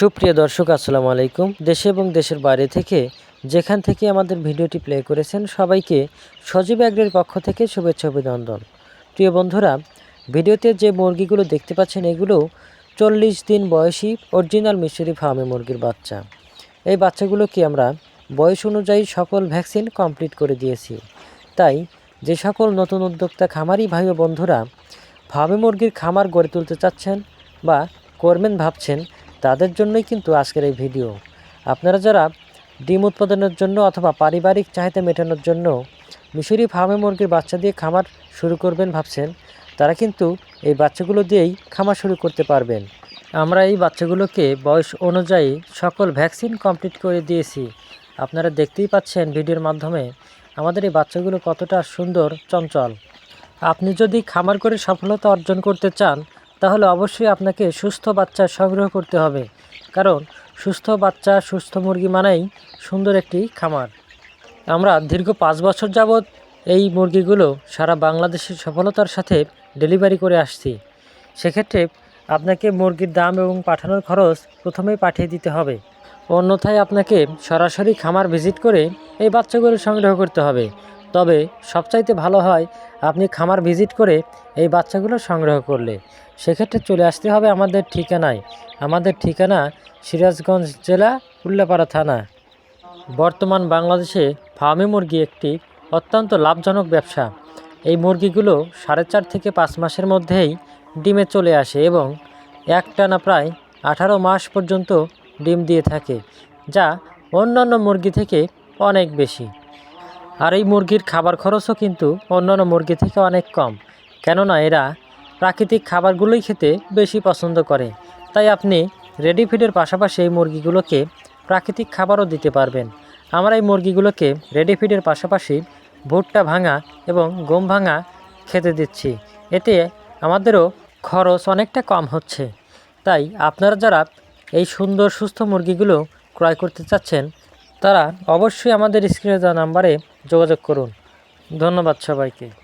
সুপ্রিয় দর্শক, আসসালামু আলাইকুম। দেশে এবং দেশের বাইরে থেকে যেখান থেকে আমাদের ভিডিওটি প্লে করেছেন, সবাইকে সজীব অ্যাগ্রের পক্ষ থেকে শুভেচ্ছা অভিনন্দন। প্রিয় বন্ধুরা, ভিডিওতে যে মুরগিগুলো দেখতে পাচ্ছেন, এগুলো চল্লিশ দিন বয়সী অরিজিনাল মিশরি ফার্মে মুরগির বাচ্চা। এই বাচ্চাগুলোকে আমরা বয়স অনুযায়ী সকল ভ্যাকসিন কমপ্লিট করে দিয়েছি। তাই যে সকল নতুন উদ্যোক্তা, খামারি ভাই ও বন্ধুরা ফার্মে মুরগির খামার গড়ে তুলতে চাচ্ছেন বা করবেন ভাবছেন তাদের জন্যই কিন্তু আজকের এই ভিডিও। আপনারা যারা ডিম উৎপাদনের জন্য অথবা পারিবারিক চাহিদা মেটানোর জন্য মিশরি ফার্মে মুরগির বাচ্চা দিয়ে খামার শুরু করবেন ভাবছেন, তারা কিন্তু এই বাচ্চাগুলো দিয়েই খামার শুরু করতে পারবেন। আমরা এই বাচ্চাগুলোকে বয়স অনুযায়ী সকল ভ্যাকসিন কমপ্লিট করে দিয়েছি। আপনারা দেখতেই পাচ্ছেন ভিডিওর মাধ্যমে আমাদের এই বাচ্চাগুলো কতটা সুন্দর, চঞ্চল। আপনি যদি খামার করে সফলতা অর্জন করতে চান তাহলে অবশ্যই আপনাকে সুস্থ বাচ্চা সংগ্রহ করতে হবে। কারণ সুস্থ বাচ্চা, সুস্থ মুরগি মানেই সুন্দর একটি খামার। আমরা দীর্ঘ পাঁচ বছর যাবৎ এই মুরগিগুলো সারা বাংলাদেশের সফলতার সাথে ডেলিভারি করে আসছি। সেক্ষেত্রে আপনাকে মুরগির দাম এবং পাঠানোর খরচ প্রথমেই পাঠিয়ে দিতে হবে। অন্যথায় আপনাকে সরাসরি খামার ভিজিট করে এই বাচ্চাগুলো সংগ্রহ করতে হবে। তবে সবচাইতে ভালো হয় আপনি খামার ভিজিট করে এই বাচ্চাগুলো সংগ্রহ করলে। সেক্ষেত্রে চলে আসতে হবে আমাদের ঠিকানায়। আমাদের ঠিকানা সিরাজগঞ্জ জেলা উল্লাপাড়া থানা। বর্তমান বাংলাদেশে ফার্মি মুরগি একটি অত্যন্ত লাভজনক ব্যবসা। এই মুরগিগুলো সাড়ে চার থেকে পাঁচ মাসের মধ্যেই ডিমে চলে আসে এবং একটানা প্রায় আঠারো মাস পর্যন্ত ডিম দিয়ে থাকে, যা অন্যান্য মুরগি থেকে অনেক বেশি। আর এই মুরগির খাবার খরচও কিন্তু অন্যান্য মুরগি থেকে অনেক কম। কেননা এরা প্রাকৃতিক খাবারগুলোই খেতে বেশি পছন্দ করে। তাই আপনি রেডি ফিডের পাশাপাশি এই মুরগিগুলোকে প্রাকৃতিক খাবারও দিতে পারবেন। আমরা এই মুরগিগুলোকে রেডি ফিডের পাশাপাশি ভুট্টা ভাঙা এবং গম ভাঙা খেতে দিচ্ছি। এতে আমাদেরও খরচ অনেকটা কম হচ্ছে। তাই আপনারা যারা এই সুন্দর সুস্থ মুরগিগুলো ক্রয় করতে চাচ্ছেন, তারা অবশ্যই আমাদের স্ক্রিনে দেওয়া নাম্বারে যোগাযোগ করুন। ধন্যবাদ সবাইকে।